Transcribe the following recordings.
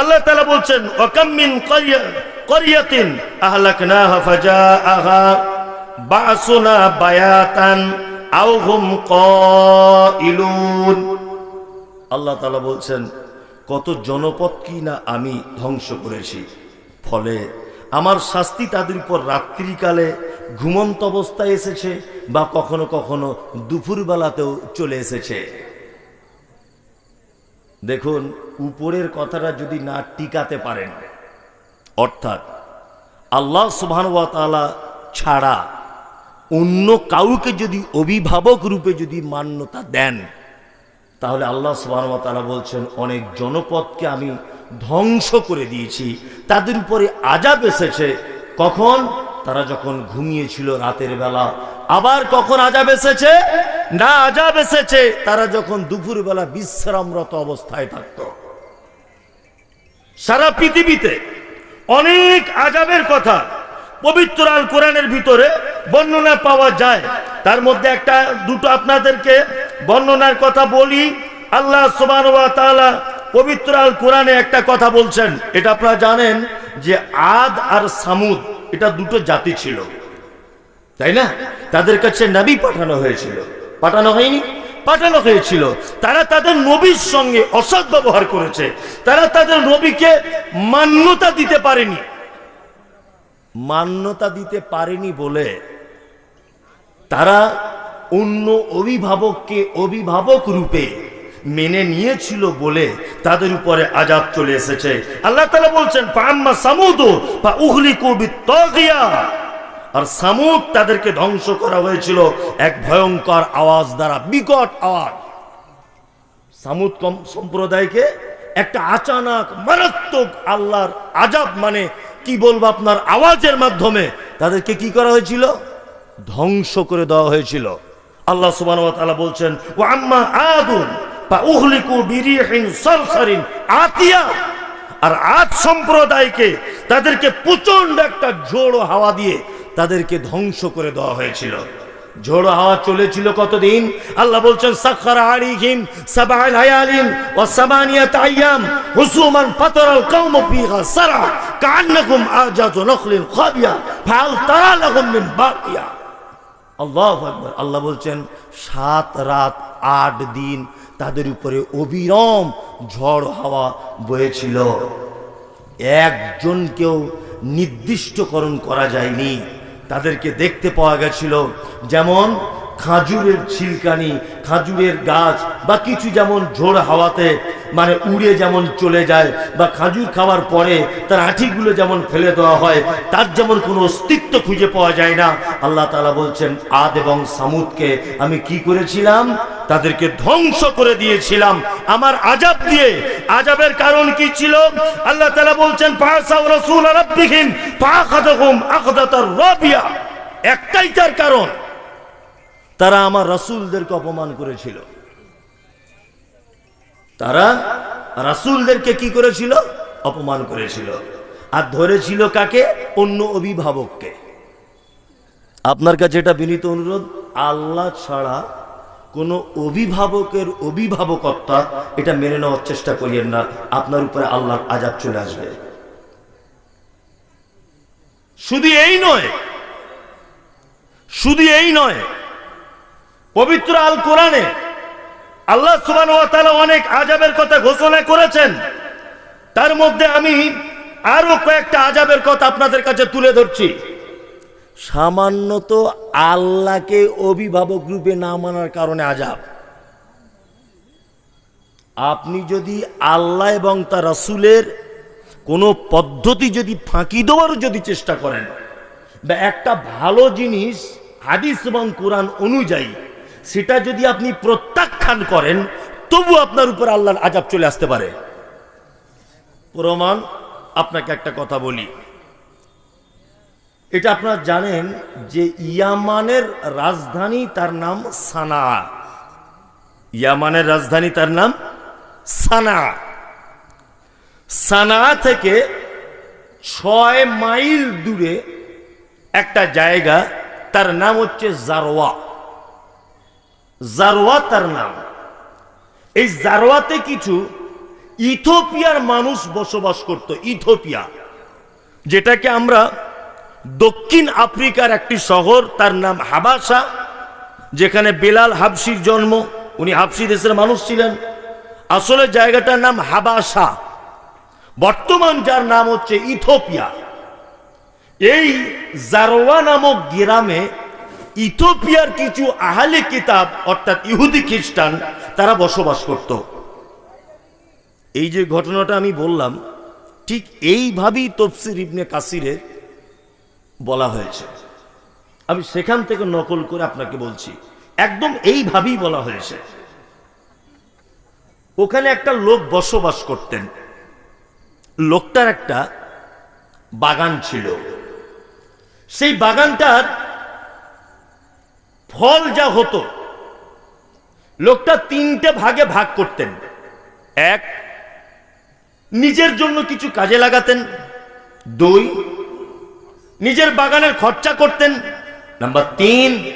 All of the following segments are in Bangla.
আল্লাহ তালা বলছেন ওয়াকাম্মিন করিয়াতিন আহলাকনাহা ফাজাআহা বাসুনা বায়াতান আও হুম কাইলুন। আল্লাহ তালা বলছেন, কত জনপদ কি না আমি ধ্বংস করেছি। ফলে আমার শাস্তি তাদের উপর রাত্রিকালে ঘুমন্ত অবস্থায় এসেছে বা কখনো কখনো দুপুরবেলাতেও চলে এসেছে। দেখুন, উপরের কথাটা যদি না টিকাতে পারেন, অর্থাৎ আল্লাহ সুবহানুয়াতালা ছাড়া অন্য কাউকে যদি অভিভাবক রূপে যদি মান্যতা দেন, তাহলে আল্লাহ সুবহানুয়াতালা বলছেন, অনেক জনপদকে আমি ধ্বংস করে দিয়েছি, তাদের উপরে আজাব এসেছে। কখন? তারা যখন ঘুমিয়েছিল রাতের বেলা, আবার কখন আজাব এসেছে? না আজাব এসেছে, তারা যখন দুপুরবেলা বিশ্রামরত অবস্থায় থাকতো। সারা পৃথিবীতে অনেক আজাবের কথা পবিত্র আল কোরআনের ভিতরে বর্ণনা পাওয়া যায়। তার মধ্যে একটা, দুটো আপনাদেরকে বর্ণনার কথা বলি। আল্লাহ তাআলা পবিত্র আল কোরআনে একটা কথা বলছেন। এটা আপনারা জানেন যে আদ আর সামুদ, এটা দুটো জাতি ছিল। তাই না? তাদের কাছে নবী পাঠানো হয়েছিল। পাঠানো হয়নি। পাঠানো হয়েছিল। তারা তাদের নবীর সঙ্গে অসৎ ব্যবহার করেছে। তারা তাদের নবীকে মান্যতা দিতে পারেনি। মান্যতা দিতে পারেনি বলে তারা অন্য অভিভাবককে অভিভাবক রূপে মেনে নিয়েছিল বলে তাদের উপরে আজাব চলে এসেছে। আল্লাহ তালা বলছেন পাম্মা সামুদ বা উহলি কবি তগিয়া আর সামুদ তাদেরকে ধ্বংস করা হয়েছিল এক ভয়ঙ্কর আওয়াজ দ্বারা, বিকট আওয়াজ। সামুদ কম সম্প্রদায়কে একটা আচানক, মারাত্মক আল্লাহর আজাব মানে কি বলব আপনার আওয়াজের মাধ্যমে, তাদেরকে কি করা হয়েছিল? ধ্বংস করে দেওয়া হয়েছিল। আল্লাহ ওয়া বলছেন, ওয়া আম্মা আদুন ফা উহলিকু আতিয়া। আর আদ সম্প্রদায়কে তাদেরকে প্রচণ্ড একটা ঝোড়ো হাওয়া দিয়ে তাদেরকে ধ্বংস করে দেওয়া হয়েছিল। ঝোড়ো হাওয়া চলেছিল কতদিন? আল্লাহ বলছেন ও সামানিয়াত আইয়াম বাকিয়া আল্লাহু আল্লাহ বলছেন, সাত রাত, আট দিন তাদের উপরে অবিরম ঝড় হাওয়া বয়েছিল। একজনকেও নির্দিষ্টকরণ করা যায়নি। তাদেরকে দেখতে পাওয়া গেছিল। যেমন খাজুরের ছিলকানি খাজুরের গাছ বা কিছু যেমন ঝোড় হাওয়াতে মানে উড়ে যেমন চলে যায় বা খাজুর খাওয়ার পরে তার আঁঠিগুলো যেমন ফেলে দেওয়া হয়, তার যেমন কোনো অস্তিত্ব খুঁজে পাওয়া যায় না। আল্লাহ তালা বলছেন, আদ এবং সামুদকে আমি কি করেছিলাম? তাদেরকে ধ্বংস করে দিয়েছিলাম। আমার আজাব দিয়ে। আজাবের কারণ কি ছিল? আল্লাহ তালা বলছেন একটাই তার কারণ, তারা আমার রাসূলদেরকে অপমান করেছিল। তারা রাসূলদেরকে কি করেছিল? অপমান করেছিল। আর ধরেছিল কাকে? অন্য অভিভাবককে। আপনার কাছে এটা বিনীত অনুরোধ, আল্লাহ ছাড়া কোনো অভিভাবকের অভিভাবকত্বা এটা মেনে নেওয়ার চেষ্টা করিয়েন না। আপনার উপরে আল্লাহর আজাব চলে আসবে। শুধু এই নয়, শুধু এই নয়, পবিত্র আল কোরআনে আল্লাহ সুবান অনেক আজাবের কথা ঘোষণা করেছেন। তার মধ্যে আমি আরও কয়েকটা আজাবের কথা আপনাদের কাছে তুলে ধরছি। সামান্যত আল্লাহকে অভিভাবক রূপে না মানার কারণে আজাব আপনি যদি আল্লাহ এবং তার রাসূলের কোনো পদ্ধতি যদি ফাঁকি দেওয়ার যদি চেষ্টা করেন, বা একটা ভালো জিনিস হাদিস এবং কোরআন অনুযায়ী সেটা যদি আপনি প্রত্যাখ্যান করেন, তবু আপনার উপর আল্লাহর আজাব চলে আসতে পারে। প্রমাণ আপনাকে একটা কথা বলি। এটা আপনারা জানেন যে ইয়ামানের রাজধানী তার নাম সানা। ইয়ামানের রাজধানী তার নাম সানা। সানা থেকে ছয় মাইল দূরে একটা জায়গা, তার নাম হচ্ছে জারোয়া। জারোয়া তার নাম। এই জারোয়াতে কিছু ইথোপিয়ার মানুষ বসবাস করত ইথোপিয়া যেটাকে আমরা দক্ষিণ আফ্রিকার একটি শহর, তার নাম হাবাসা, যেখানে বেলাল হাবসির জন্ম, উনি হাবসি দেশের মানুষ ছিলেন। আসলে জায়গাটার নাম হাবাসা। বর্তমান যার নাম হচ্ছে ইথোপিয়া এই জারোয়া নামক গ্রামে ইথোপিয়ার কিছু আহালে কিতাব, অর্থাৎ ইহুদি খ্রিস্টান, তারা বসবাস করত। এই যে ঘটনাটা আমি বললাম, ঠিক এইভাবেই তফসির ইবনে কাসিরে বলা হয়েছে। আমি সেখান থেকে নকল করে আপনাকে বলছি, একদম এইভাবেই বলা হয়েছে। ওখানে একটা লোক বসবাস করতেন। লোকটার একটা বাগান ছিল। সেই বাগানটার ফল যা হতো, লোকটা তিনটে ভাগে ভাগ করতেন। এক, নিজের জন্য কিছু কাজে লাগাতেন। দুই, নিজের বাগানের খরচা করতেন। নাম্বার তিন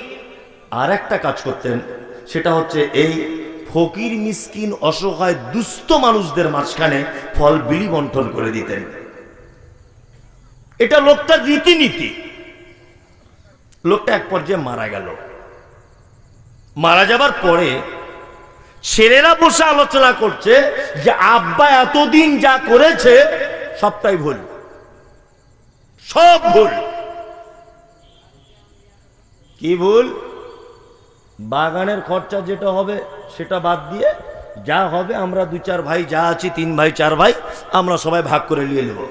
আর একটা কাজ করতেন, সেটা হচ্ছে এই ফকির, মিসকিন, অসহায়, দুস্থ মানুষদের মাঝখানে ফল বিলি বন্টন করে দিতেন। এটা লোকটার রীতিনীতি। লোকটা এক পর্যায়ে মারা গেল। মারা যাবার পরে ছেলেরা বসে আলোচনা করছে যে, আব্বা এতদিন যা করেছে, সবটাই ভুল। সব ভুল। কি ভুল? বাগানের খরচা যেটা হবে, সেটা বাদ দিয়ে যা হবে, আমরা দু চার ভাই যা আছি, তিন ভাই, চার ভাই, আমরা সবাই ভাগ করে নিয়ে নেব।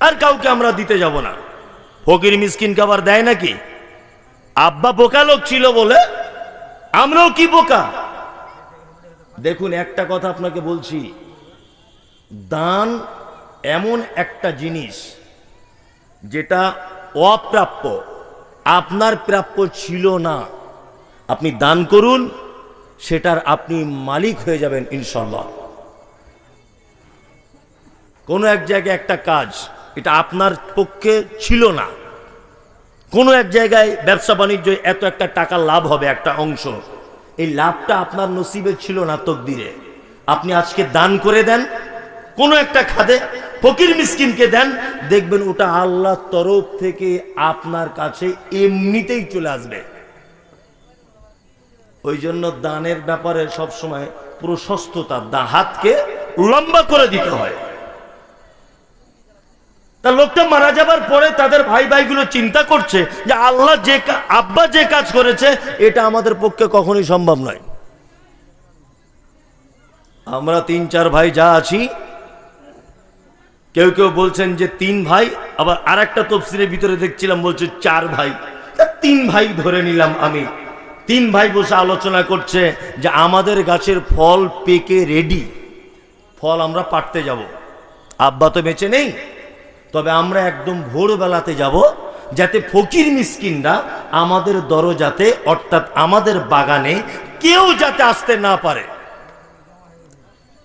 আর কাউকে আমরা দিতে যাব না। ফকির মিসকিন খাবার দেয় নাকি? আব্বা বোকা লোক ছিল বলে আমরাও কি বোকা? দেখুন, একটা কথা আপনাকে বলছি। দান এমন একটা জিনিস যেটা অপ্রাপ্য, আপনার প্রাপ্য ছিল না। আপনি দান করুন, সেটার আপনি মালিক হয়ে যাবেন ইনশাল্লাহ কোনো এক জায়গায় একটা কাজ, এটা আপনার পক্ষে ছিল না। কোনো এক জায়গায় ব্যবসা বাণিজ্য এত একটা টাকা লাভ হবে একটা অংশ। এই লাভটা আপনার নসিবে ছিল না তকদিরে। আপনি আজকে দান করে দেন, কোনো একটা খাদে ফকির মিসকিনকে দেন, দেখবেন ওটা আল্লাহর তরফ থেকে আপনার কাছে এমনিতেই চলে আসবে। ওই জন্য দানের ব্যাপারে সবসময় প্রশস্ততা দা হাতকে লম্বা করে দিতে হয়। তা লোকটা মারা যাবার পরে তাদের ভাই ভাইগুলো চিন্তা করছে যে আল্লাহ যে আব্বা যে কাজ করেছে, এটা আমাদের পক্ষে কখনোই সম্ভব নয়। আমরা তিন চার ভাই যা আছি, কেউ কেউ বলছেন যে তিন ভাই, আবার আর একটা তফসিলের ভিতরে দেখছিলাম বলছে চার ভাই। তিন ভাই ধরে নিলাম আমি। তিন ভাই বসে আলোচনা করছে যে আমাদের গাছের ফল পেকে রেডি, ফল আমরা পাটতে যাব। আব্বা তো বেঁচে নেই তবে আমরা একদম ভোরবেলাতে যাব, যাতে ফকির মিসকিনরা আমাদের দরজাতে, অর্থাৎ আমাদের বাগানে কেউ যাতে আসতে না পারে।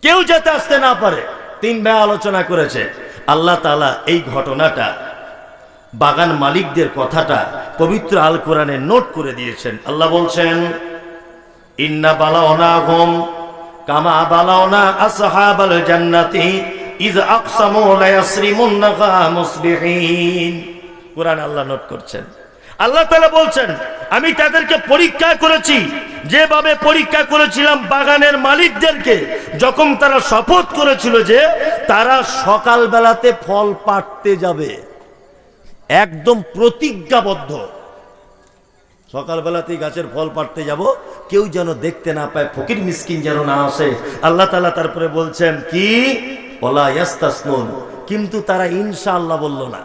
কেউ যাতে আসতে না পারে। তিন ভাই আলোচনা করেছে, আল্লাহ তালা এই ঘটনাটা, বাগান মালিকদের কথাটা পবিত্র আল কোরআনে নোট করে দিয়েছেন। আল্লাহ বলছেন, ইন্না বালাওনা হোম কামা বালাওনা আসহাবাল জান্নাতি ইজ আকসামু লা ইয়াসরিমুন্নাহা মুসবিহিন। কোরআন আল্লাহ নোট করছেন। আল্লাহ তাআলা বলছেন, আমি তাদেরকে পরীক্ষা করেছি। যেভাবে পরীক্ষা করেছিলাম বাগানের মালিকদেরকে, যখন তারা শপথ করেছিল যে তারা সকাল বেলাতে ফল পাড়তে যাবে, একদম প্রতিজ্ঞাবদ্ধ। সকালবেলাতেই গাছের ফল পাড়তে যাব, কেউ যেন দেখতে না পায়, ফকির মিসকিন যেন না আসে। আল্লাহ তালা তারপরে বলছেন, কি? কিন্তু তারা ইনশাআল্লাহ বলল না।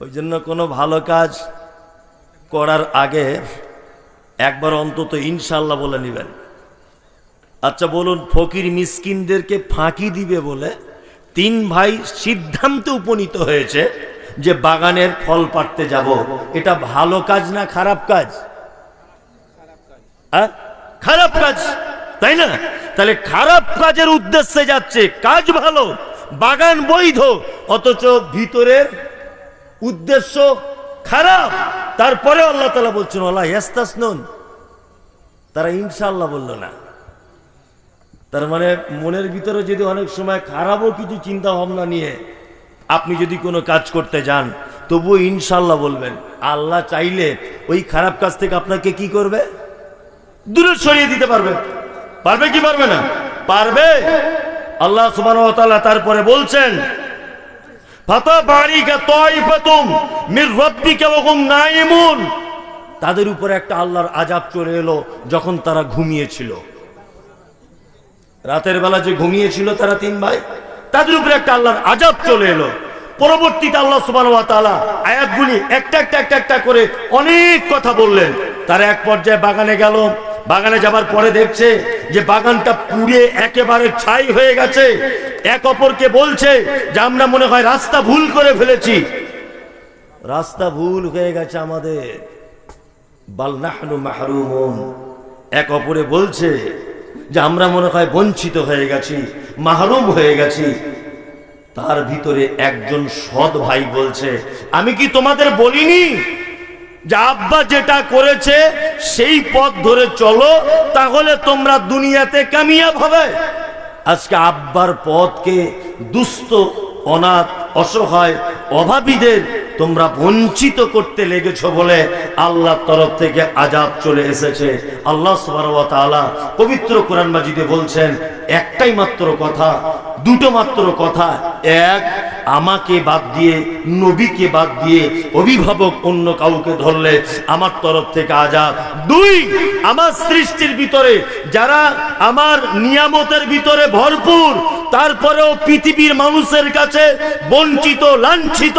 ওই জন্য কোনো ভালো কাজ করার আগে একবার অন্তত ইনশাআল্লাহ বলে নেবেন। আচ্ছা বলুন, ফকির মিসকিনদেরকে ফাঁকি দিবে বলে তিন ভাই সিদ্ধান্তে উপনীত হয়েছে যে বাগানের ফল পাড়তে যাব। এটা ভালো কাজ না খারাপ কাজ? আ? খারাপ কাজ। তাই না? তাহলে খারাপ কাজের উদ্দেশ্যে যাচ্ছে, কাজ ভালো, বাগান বৈধ, অথচ ভিতরের উদ্দেশ্য খারাপ। তারপরে আল্লাহ তালা বলছেন আল্লাহ হেস্তাস নন তারা ইনশাল্লাহ বলল না। তার মানে মনের ভিতরে যদি অনেক সময় খারাপও কিছু চিন্তা ভাবনা নিয়ে আপনি যদি কোনো কাজ করতে যান, তবুও ইনশাল্লাহ বলবেন, আল্লাহ চাইলে ওই খারাপ কাজ থেকে আপনাকে কি করবে? দূরে সরিয়ে দিতে পারবে। পারবে কি পারবে না? পারবে? আল্লাহ তাআলা তারপরে বলছেন তাদের উপরে একটা আল্লাহর আজাব চলে এলো যখন তারা ঘুমিয়েছিল। রাতের বেলা যে ঘুমিয়েছিল তারা তিন ভাই, তাদের উপরে একটা আল্লাহর আজাব চলে এলো। পরবর্তীতে আল্লাহ তাআলা আয়াতগুলি একটা একটা একটা একটা করে অনেক কথা বললেন। তারা এক পর্যায়ে বাগানে গেল বাগানে যাবার পরে দেখছে যে বাগানটা পুড়ে একেবারে ছাই হয়ে গেছে। এক অপরকে বলছে যে, আমরা মনে হয় রাস্তা ভুল করে ফেলেছি। রাস্তা ভুল হয়ে গেছে আমাদের। বাল নাহনু মাহরুমুন। এক অপরে বলছে যে, আমরা মনে হয় বঞ্চিত হয়ে গেছি, মাহরুম হয়ে গেছি। তার ভিতরে একজন সৎ ভাই বলছে, আমি কি তোমাদের বলিনি? যে আব্বা যেটা করেছে, সেই পথ ধরে চলো, তাহলে তোমরা দুনিয়াতে কামিয়াব হবে। আজকে আব্বার পথকে দুস্থ, অনাথ, অসহায়, অভাবীদের তোমরা বঞ্চিত করতে লেগেছ বলে আল্লাহর তরফ থেকে আজাব চলে এসেছে। আল্লাহ ওয়া পবিত্র কোরআন মাজিদে বলছেন, একটাই মাত্র কথা, দুটো মাত্র কথা, এক আমাকে বাদ দিয়ে, নবীকে বাদ দিয়ে, অভিভাবক অন্য কাউকে ধরলে আমার তরফ থেকে আজাদ। দুই, আমার সৃষ্টির ভিতরে যারা আমার নিয়ামতের ভিতরে ভরপুর, তারপরেও পৃথিবীর মানুষের কাছে বঞ্চিত, লাঞ্ছিত,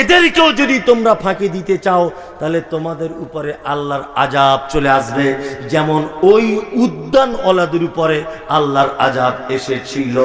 এদেরকেও যদি তোমরা ফাঁকি দিতে চাও, তাহলে তোমাদের উপরে আল্লাহর আজাব চলে আসবে। যেমন ওই উদ্যান ওলাদের উপরে আল্লাহর আজাব এসেছিল।